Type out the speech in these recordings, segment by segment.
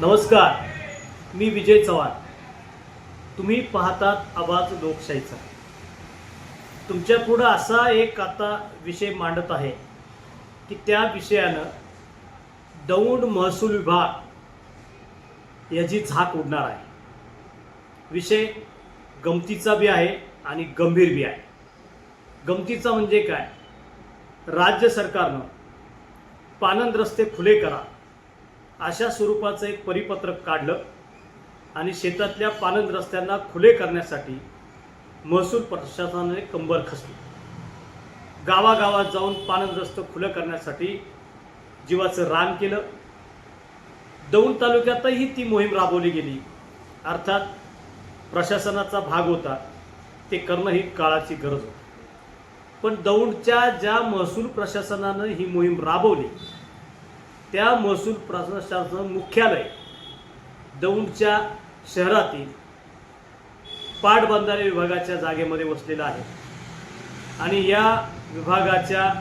नमस्कार मी विजय चव्हाण. तुम्ही पाहतात आवाज लोकशाहीचा. तुमच्या पुढं असा एक आता विषय मांडत आहे की त्या विषयानं दौंड महसूल विभाग याची झाक उडणार आहे. विषय गमतीचा बी आहे आणि गंभीर बी आहे. गमतीचा म्हणजे काय? राज्य सरकारनं पानंद रस्ते खुले करा अशा स्वरूपाचं एक परिपत्रक काढलं आणि शेतातल्या पालन रस्त्यांना खुले करण्यासाठी महसूल प्रशासनाने कंबर खसली. गावागावात जाऊन पालन रस्ते खुलं करण्यासाठी जीवाचं रान केलं. दौंड तालुक्यातही ती मोहीम राबवली गेली. अर्थात प्रशासनाचा भाग होता ते करणं ही काळाची गरज होती. पण दौंडच्या ज्या महसूल प्रशासनानं ही मोहीम राबवली त्या महसूल प्रशासनाचं मुख्यालय दौंडच्या शहरातील पाटबंधारे विभागाच्या जागेमध्ये वसलेलं आहे. आणि या विभागाच्या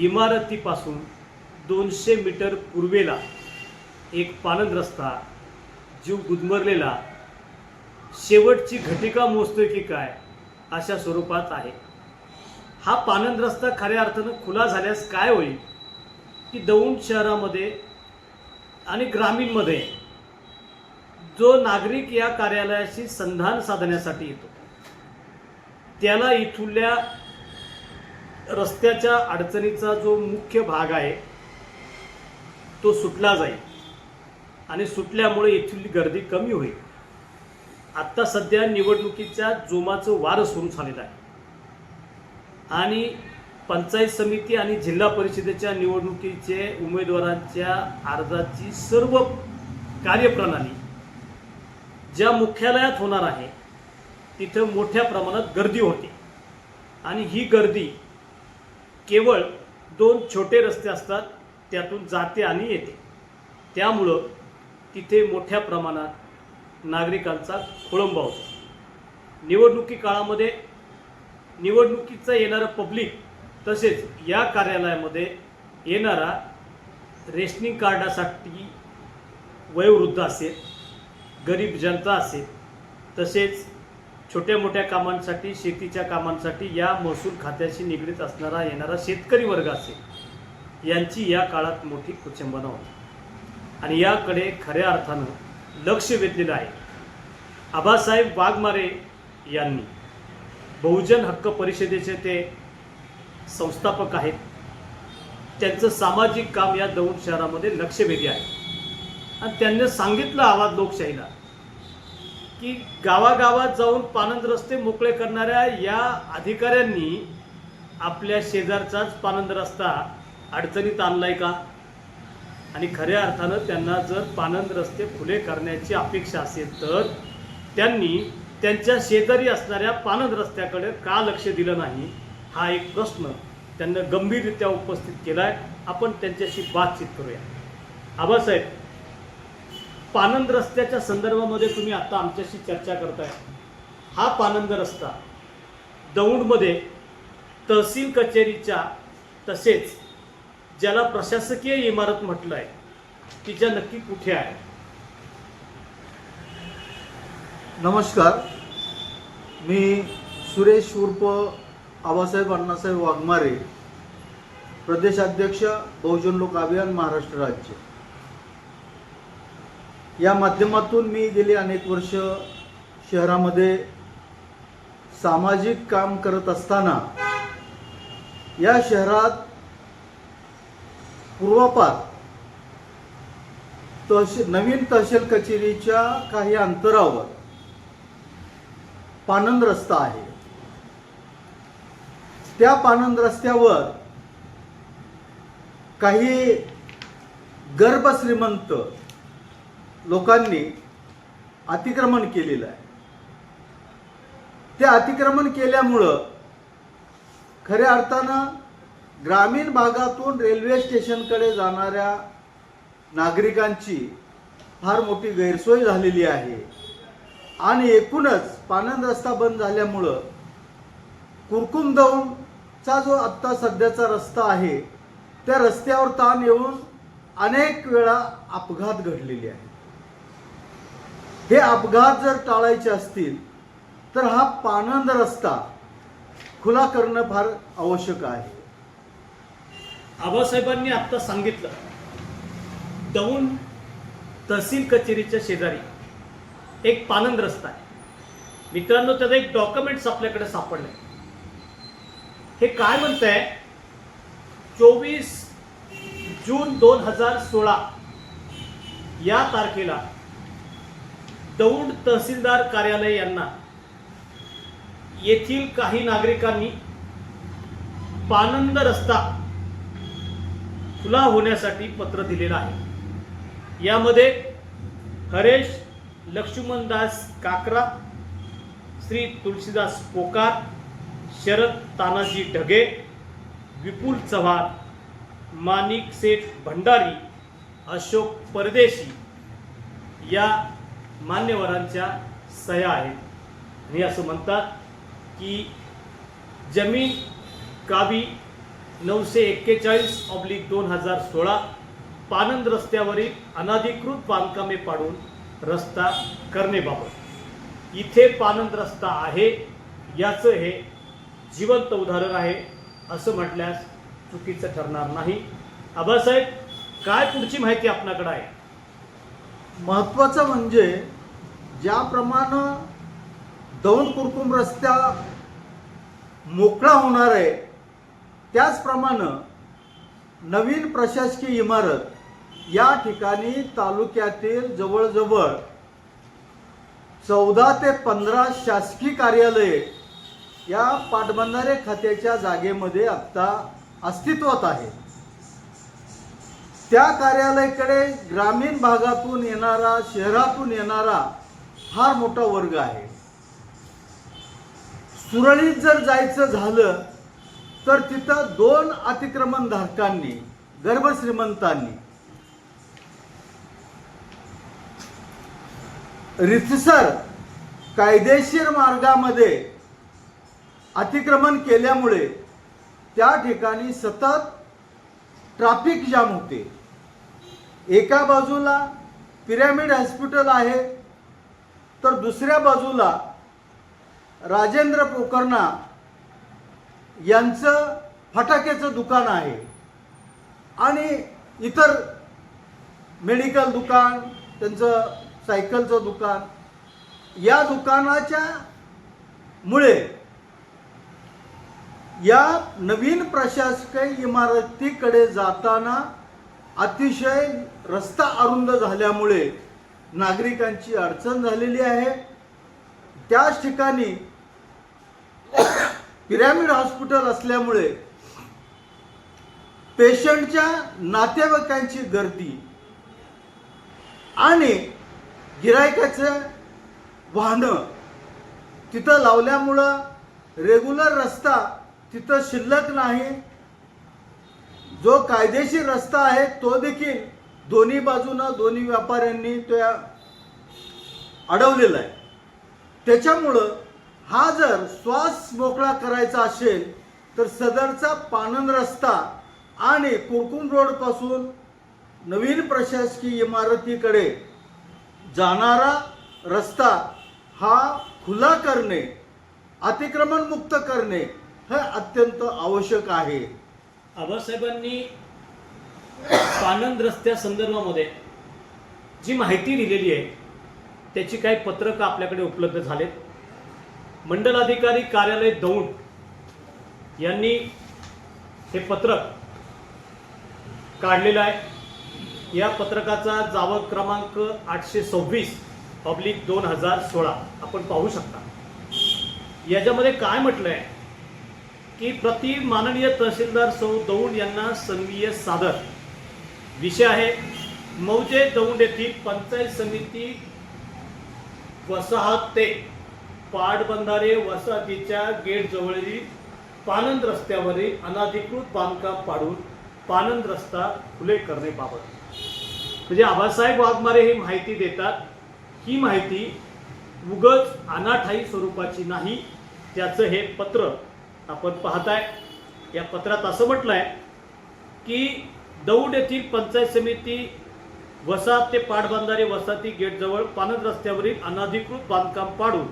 इमारतीपासून दोनशे मीटर पूर्वेला एक पानंद रस्ता जीव गुदमरलेला शेवटची घटिका मोजतोय की काय अशा स्वरूपात आहे. हा पानंद रस्ता खऱ्या अर्थानं खुला झाल्यास काय होईल? की दौंड शहरामध्ये आणि ग्रामीणमध्ये जो नागरिक या कार्यालयाशी संधान साधण्यासाठी येतो त्याला इथल्या रस्त्याच्या अडचणीचा जो मुख्य भाग आहे तो सुटला जाईल. आणि सुटल्यामुळे येथील गर्दी कमी होईल. आत्ता सध्या निवडणुकीच्या जोमाचं वारं सुरू झालेलं आहे. आणि पंचायत समिती आणि जिल्हा परिषदेच्या निवडणुकीचे उमेदवारांच्या अर्जाची सर्व कार्यप्रणाली ज्या मुख्यालयात होणार आहे तिथं मोठ्या प्रमाणात गर्दी होते. आणि ही गर्दी केवळ दोन छोटे रस्ते असतात त्यातून जाते आणि येते. त्यामुळं तिथे मोठ्या प्रमाणात नागरिकांचा खोळंबा होतो. निवडणुकी काळामध्ये निवडणुकीचं येणारं पब्लिक तसेच या कार्यालयामध्ये येणारा रेशनिंग कार्डासाठी वयोवृद्ध असेल गरीब जनता असेल तसेच छोट्या मोठ्या कामांसाठी शेतीच्या कामांसाठी या महसूल खात्याशी निगडीत असणारा येणारा शेतकरी वर्ग असेल यांची या काळात मोठी कुचंबना होती आणि याकडे खऱ्या अर्थानं लक्ष वेधलेलं आहे. आबासाहेब वाघमारे यांनी बहुजन हक्क परिषदेचे ते संस्थापक आहेत. त्यांचं सामाजिक काम या दौंड शहरामध्ये लक्षवेधी आहे. आणि त्यांनी सांगितलं आवाज लोकशाहीला की गावागावात जाऊन पानंद रस्ते मोकळे करणाऱ्या या अधिकाऱ्यांनी आपल्या शेजारचाच पानंद रस्ता अडचणीत आणलाय का? आणि खऱ्या अर्थानं त्यांना जर पानंद रस्ते खुले करण्याची अपेक्षा असेल तर त्यांनी त्यांच्या शेजारी असणाऱ्या पानंद रस्त्याकडे का लक्ष दिलं नाही? हा एक प्रश्न त्यांना गंभीररित्या उपस्थित केला आहे आपण त्यांच्याशी बातचीत करूया. आबासाहेब पानंद रस्त्याच्या संदर्भामध्ये तुम्ही आता आमच्याशी चर्चा करताय. हा पानंद रस्ता दौंडमध्ये तहसील कचेरीच्या तसेच ज्याला प्रशासकीय इमारत म्हटलं आहे तिच्या नक्की कुठे आहे? नमस्कार. मी सुरेश उर्फ आबासाहेब अण्णासाहेब वाघमारे प्रदेशाध्यक्ष बहुजन लोक अभियान महाराष्ट्र राज्य. या माध्यमातून मी गेली अनेक वर्ष शहरामध्ये सामाजिक काम करत असताना या शहरात पूर्वापार तहसील नवीन तहसील कचेरीच्या काही अंतरावर पानंद रस्ता आहे. त्या पानंद रस्त्यावर काही गर्भश्रीमंत लोकांनी अतिक्रमण केलेलं आहे. ते अतिक्रमण केल्यामुळं खऱ्या अर्थानं ग्रामीण भागातून रेल्वे स्टेशनकडे जाणाऱ्या नागरिकांची फार मोठी गैरसोय झालेली आहे. आणि एकूणच पानंद रस्ता बंद झाल्यामुळं कुरकुम चा जो आत्ता सध्याचा रस्ता आहे त्या रस्त्यावर ताण येऊन अनेक वेळा अपघात घडलेले आहेत. हे अपघात जर टाळायचे असतील तर हा पानंद रस्ता खुला करणं फार आवश्यक आहे. आबासाहेबांनी आत्ता सांगितलं दौंड तहसील कचेरीच्या शेजारी एक पानंद रस्ता आहे. मित्रांनो त्याचं एक डॉक्युमेंट्स आपल्याकडे सापडले. हे काय म्हणत आहे चोवीस जून दोन हजार सोळा या तारखेला दौंड तहसीलदार कार्यालय यांना येथील काही नागरिकांनी पानंद रस्ता खुला होण्यासाठी पत्र दिलेलं आहे. यामध्ये हरेश लक्ष्मणदास काकरा श्री तुलसीदास पोकार शरद तानाजी ढगे विपुल चव्हाण माणिक सेठ भंडारी अशोक परदेशी या मान्यवरांच्या सह्या आहेत. आणि असं म्हणतात की जमीन कावी नऊशे एक्केचाळीस ऑब्लिक दोन हजार सोळा पानंद रस्त्यावरील अनाधिकृत बांधकामे पाडून रस्ता करणेबाबत इथे पानंद रस्ता आहे याचं हे जिवंत उदाहरण आहे असं म्हटल्यास चुकीचं ठरणार नाही. आबासाहेब काय पुढची माहिती आपल्याकडे आहे? महत्त्वाचं म्हणजे ज्याप्रमाणे दौंड कुरकुम रस्ता मोकळा होणार आहे त्याचप्रमाणे नवीन प्रशासकीय इमारत या ठिकाणी तालुक्यातील जवळजवळ चौदा ते पंधरा शासकीय कार्यालये या पाटबंधारे खात्याच्या जागेमध्ये आत्ता अस्तित्वात आहे. त्या कार्यालयाकडे ग्रामीण भागातून येणारा शहरातून येणारा फार मोठा वर्ग आहे. सुरळीत जर जायचं झालं तर तिथं दोन अतिक्रमण धारकांनी गर्भश्रीमंतांनी रितसर कायदेशीर मार्गामध्ये अतिक्रमण केल्यामुळे त्या ठिकाणी सतत ट्राफिक जाम होते. एका बाजूला पिरॅमिड हॉस्पिटल आहे तर दुसऱ्या बाजूला राजेंद्र पोकर्णा यांचं फटाक्याचं दुकान आहे. आणि इतर मेडिकल दुकान त्यांचं सायकलचं दुकान. या दुकानाच्या मुळे या नवीन प्रशासकीय इमारतीकडे जाताना अतिशय रस्ता अरुंद झाल्यामुळे नागरिकांची अडचण झालेली आहे. त्याच ठिकाणी पिरॅमिड हॉस्पिटल असल्यामुळे पेशंटच्या नातेवाईकांची गर्दी आणि गिरायकाचं वाहनं तिथं लावल्यामुळं रेग्युलर रस्ता तिथं शिल्लक नाही. जो कायदेशीर रस्ता आहे तो देखील दोन्ही बाजूनं दोन्ही व्यापाऱ्यांनी तो अडवलेला आहे. त्याच्यामुळं हा जर श्वास मोकळा करायचा असेल तर सदरचा पानन रस्ता आणि कुरकुम रोडपासून नवीन प्रशासकीय इमारतीकडे जाणारा रस्ता हा खुला करणे अतिक्रमणमुक्त करणे हे अत्यंत आवश्यक आहे. आबासाहेबांनी पानंद रस्त्या संदर्भामध्ये जी माहिती दिलेली आहे त्याची काही पत्रकं आपल्याकडे उपलब्ध झालेत. मंडल अधिकारी कार्यालय दौंड यांनी हे पत्रक काढलेलं आहे. या पत्रकाचा जावक क्रमांक आठशे सव्वीस पब्लिक दोन हजार सोळा आपण पाहू शकता. याच्यामध्ये काय म्हटलं आहे की प्रति माननीय तहसीलदार सौ दौंड यांना सन्मीय सादर. विषय आहे मौजे दौंड येथील पंचायत समिती वसाहत ते पाटबंधारे वसाहतीच्या गेटजवळील पानंद रस्त्यावरील अनाधिकृत बांधकाम पाडून पानंद रस्ता खुले करण्याबाबत. म्हणजे आबासाहेब वाघमारे ही माहिती देतात. ही माहिती उगच अनाठाई स्वरूपाची नाही त्याचं हे पत्र आपण पाहताय या पत्रात असं म्हटलं आहे की दौंड येथील पंचायत समिती वसाहत ते पाटबंधारे वसाहती गेटजवळ पानंद रस्त्यावरील अनधिकृत बांधकाम पाडून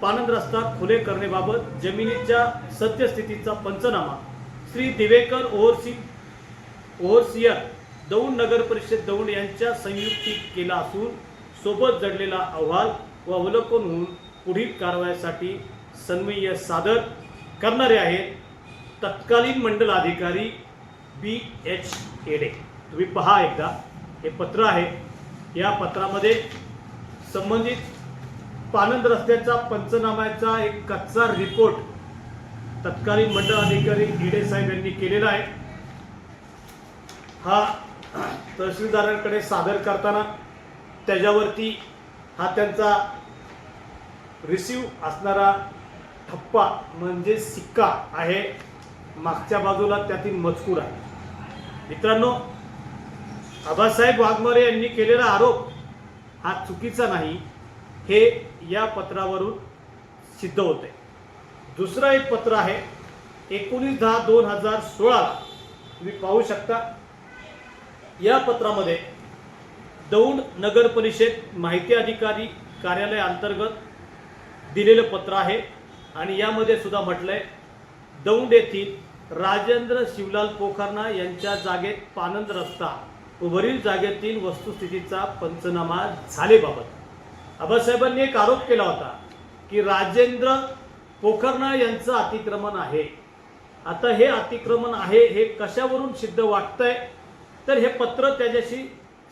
पानंद रस्ता खुले करण्याबाबत जमिनीच्या सद्यस्थितीचा पंचनामा. श्री दिवेकर ओव्हरसी ओव्हरसियर दौंड नगर परिषद दौंड यांच्या संयुक्ती केला असून सोबत जडलेला अहवाल व अवलोकन होऊन पुढील कारवाईसाठी सन्मय्य सादर करणारे आहेत तत्कालीन मंडल अधिकारी बी एच एडे तुम्ही पहा एकदा हे पत्र आहे. या पत्रामध्ये संबंधित पानंद रस्त्याचा पंचनाम्याचा एक कच्चा रिपोर्ट तत्कालीन मंडळ अधिकारी गिडे साहेब यांनी केलेला आहे. हा तहसीलदारांकडे सादर करताना त्याच्यावरती हा त्यांचा रिसिव्ह असणारा ठप्पा म्हणजे सिक्का आहे. मागच्या बाजूला त्यातील मजकूर आहे. मित्रांनो आबासाहेब वाघमारे यांनी केलेला आरोप हा चुकीचा नाही. हे या पत्रावरून सिद्ध होते. दुसरं एक पत्र आहे. एकोणीस दहा दोन हजार सोळाला. तुम्ही पाहू शकता. या पत्रामध्ये दौंड नगर परिषद माहिती अधिकारी कार्यालय अंतर्गत दिलेलं पत्र आहे. आणि यामध्ये सुद्धा म्हटलंय दौंड येथील राजेंद्र शिवलाल पोखरणा यांच्या जागेत पानंद रस्ता व वरील जागेतील वस्तुस्थितीचा पंचनामा झालेबाबत. आबासाहेबांनी एक आरोप केला होता की राजेंद्र पोखरणा यांचं अतिक्रमण आहे. आता हे अतिक्रमण आहे हे कशावरून सिद्ध वाटतंय? तर हे पत्र त्याच्याशी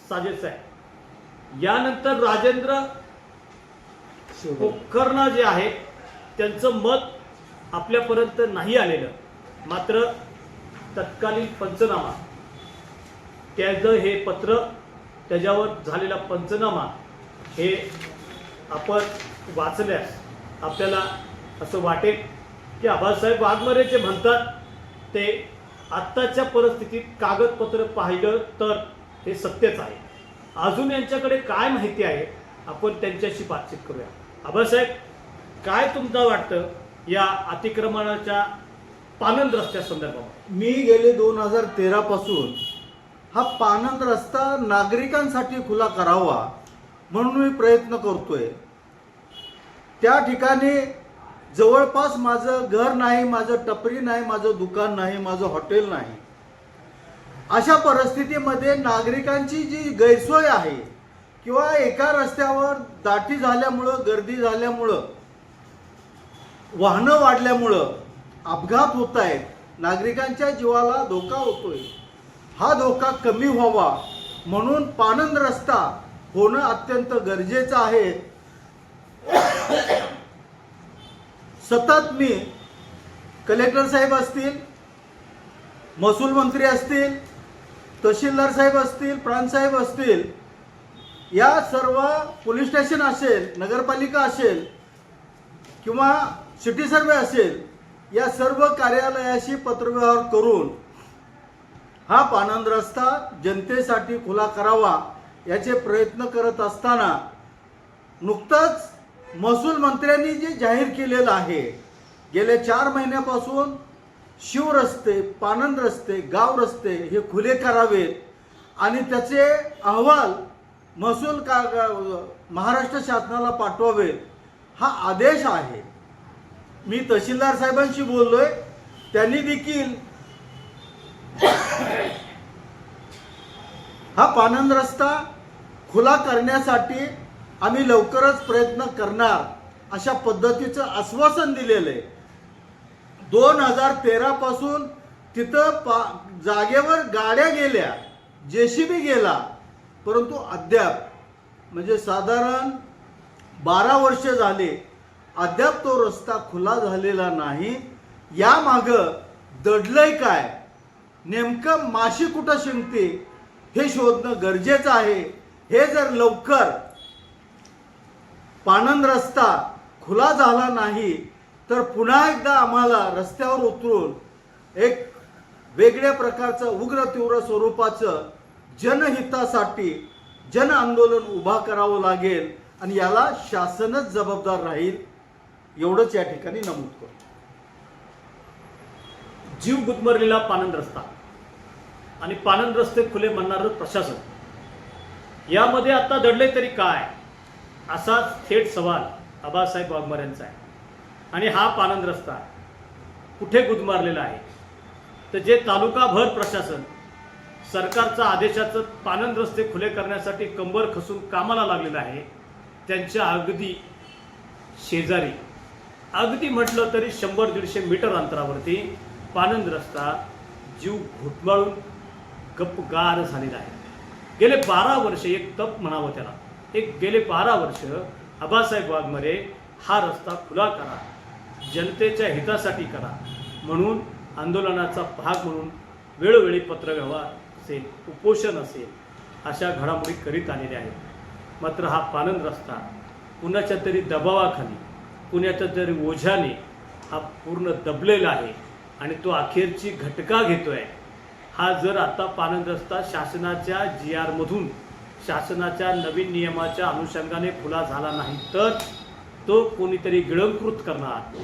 साजेचं आहे. यानंतर राजेंद्र पोखरणा जे आहे त्यांचं मत आपल्यापर्यंत नाही आलेलं. मात्र तत्कालीन पंचनामा त्याचं हे पत्र त्याच्यावर झालेला पंचनामा हे आपण वाचल्यास आपल्याला असं वाटेल की आबासाहेब वाघमारे जे म्हणतात ते आत्ताच्या परिस्थितीत कागदपत्र पाहिलं तर हे सत्यच आहे. अजून यांच्याकडे काय माहिती आहे? आपण त्यांच्याशी बातचीत करूया. आबासाहेब काय तुमचं वाटतं या अतिक्रमणाच्या पानंद रस्त्या संदर्भात मी गेले दोन हजार तेरा पासून हा पानंद रस्ता नागरिकांसाठी खुला करावा म्हणून मी प्रयत्न करतोय. त्या ठिकाणी जवळपास माझं घर नाही माझं टपरी नाही माझं दुकान नाही माझं हॉटेल नाही. अशा परिस्थितीमध्ये नागरिकांची जी गैरसोय आहे किंवा एका रस्त्यावर दाटी झाल्यामुळं गर्दी झाल्यामुळं वाहनं वाढल्यामुळं अपघात होत आहेत नागरिकांच्या जीवाला धोका होतोय. हा धोका कमी व्हावा म्हणून पानंद रस्ता होणं अत्यंत गरजेचं आहे. सतत मी कलेक्टर साहेब असतील महसूल मंत्री असतील तहसीलदार साहेब असतील प्रांतसाहेब असतील या सर्व पोलीस स्टेशन असेल नगरपालिका असेल किंवा सिटी सर्वे असेल या सर्व कार्यालयाशी पत्रव्यवहार करून हा पानंद रस्ता जनतेसाठी खुला करावा याचे प्रयत्न करत असताना नुकतंच महसूल मंत्र्यांनी जे जाहीर केलेलं आहे गेल्या चार महिन्यापासून शिवरस्ते पानंद रस्ते गाव रस्ते हे खुले करावेत आणि त्याचे अहवाल महसूल का महाराष्ट्र शासनाला पाठवावेत हा आदेश आहे. मी तहसीलदार साहेबांशी बोललोय त्यांनी देखील हा पानंद रस्ता खुला करण्यासाठी आम्ही लवकरच प्रयत्न करणार अशा पद्धतीचं आश्वासन दिलेलं आहे दोन हजार तेरा पासून तिथं पा जागेवर गाड्या गेल्या जे सी बी गेला परंतु अद्याप म्हणजे साधारण बारा वर्ष झाले अद्याप तो रस्ता खुला झालेला नाही. यामाग दडलंय काय? नेमकं माशी कुठं शिंकते? हे शोधणं गरजेचं आहे. हे जर लवकर पानंद रस्ता खुला झाला नाही तर पुन्हा एकदा आम्हाला रस्त्यावर उतरून एक वेगळ्या प्रकारचं उग्र तीव्र स्वरूपाचं जनहितासाठी जन आंदोलन उभा करावं लागेल आणि याला शासनच जबाबदार राहील. एवढंच या ठिकाणी नमूद करतो जीव गुदमरलेला पानन रस्ता आणि पानंद रस्ते खुले म्हणणार प्रशासन. यामध्ये आता दडले तरी काय? असा थेट सवाल आबासाहेब वाघमार यांचा आहे. आणि हा पानंद रस्ता कुठे गुदमारलेला आहे? तर जे तालुकाभर प्रशासन सरकारचा आदेशाचं पानंद रस्ते खुले करण्यासाठी कंबर खसून कामाला लागलेलं आहे त्यांच्या अगदी शेजारी अगदी म्हटलं तरी शंभर दीडशे मीटर अंतरावरती पानंद रस्ता जीव घुटमाळून गप्पगार झालेला आहे. गेले बारा वर्ष एक तप म्हणावं त्याला. एक गेले बारा वर्ष आबासाहेब वाघमारे हा रस्ता खुला करा जनतेच्या हितासाठी करा म्हणून आंदोलनाचा भाग म्हणून वेळोवेळी पत्रव्यवहार असेल उपोषण असेल अशा घडामोडी करीत आलेल्या आहेत. मात्र हा पानंद रस्ता कुणाच्या तरी दबावाखाली पुण्याच्या जरी ओझ्याने हा पूर्ण दबलेला आहे आणि तो अखेरची घटका घेतो आहे हा जर आता पानंद रस्ता शासनाच्या जी आरमधून शासनाच्या नवीन नियमाच्या अनुषंगाने खुला झाला नाही तर तो कोणीतरी गिळंकृत करणार.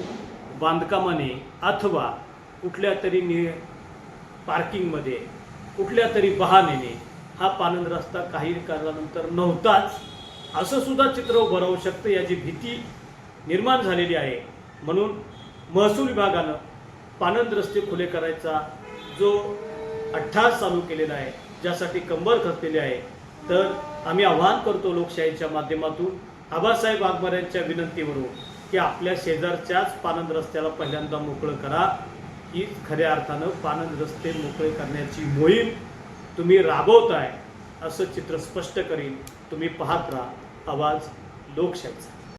बांधकामाने अथवा कुठल्या तरी नि पार्किंगमध्ये कुठल्या तरी बहानेने हा पानंद रस्ता काही काळानंतर नव्हताच. असं सुद्धा चित्र उभं राहू शकतं याची भीती निर्माण झालेली आहे. म्हणून महसूल विभागानं पानंद रस्ते खुले करायचा जो अठ्ठास चालू केलेला आहे ज्यासाठी कंबर खचलेली आहे तर आम्ही आवाहन करतो लोकशाहीच्या माध्यमातून आबासाहेब वाघमारे यांच्या विनंतीवरून की आपल्या शेजारच्याच पानंद रस्त्याला पहिल्यांदा मोकळं करा. ही खऱ्या अर्थानं पानंद रस्ते मोकळे करण्याची मोहीम तुम्ही राबवताय असं चित्र स्पष्ट करीन. तुम्ही पाहत राहा. आवाज लोकशाहीचा.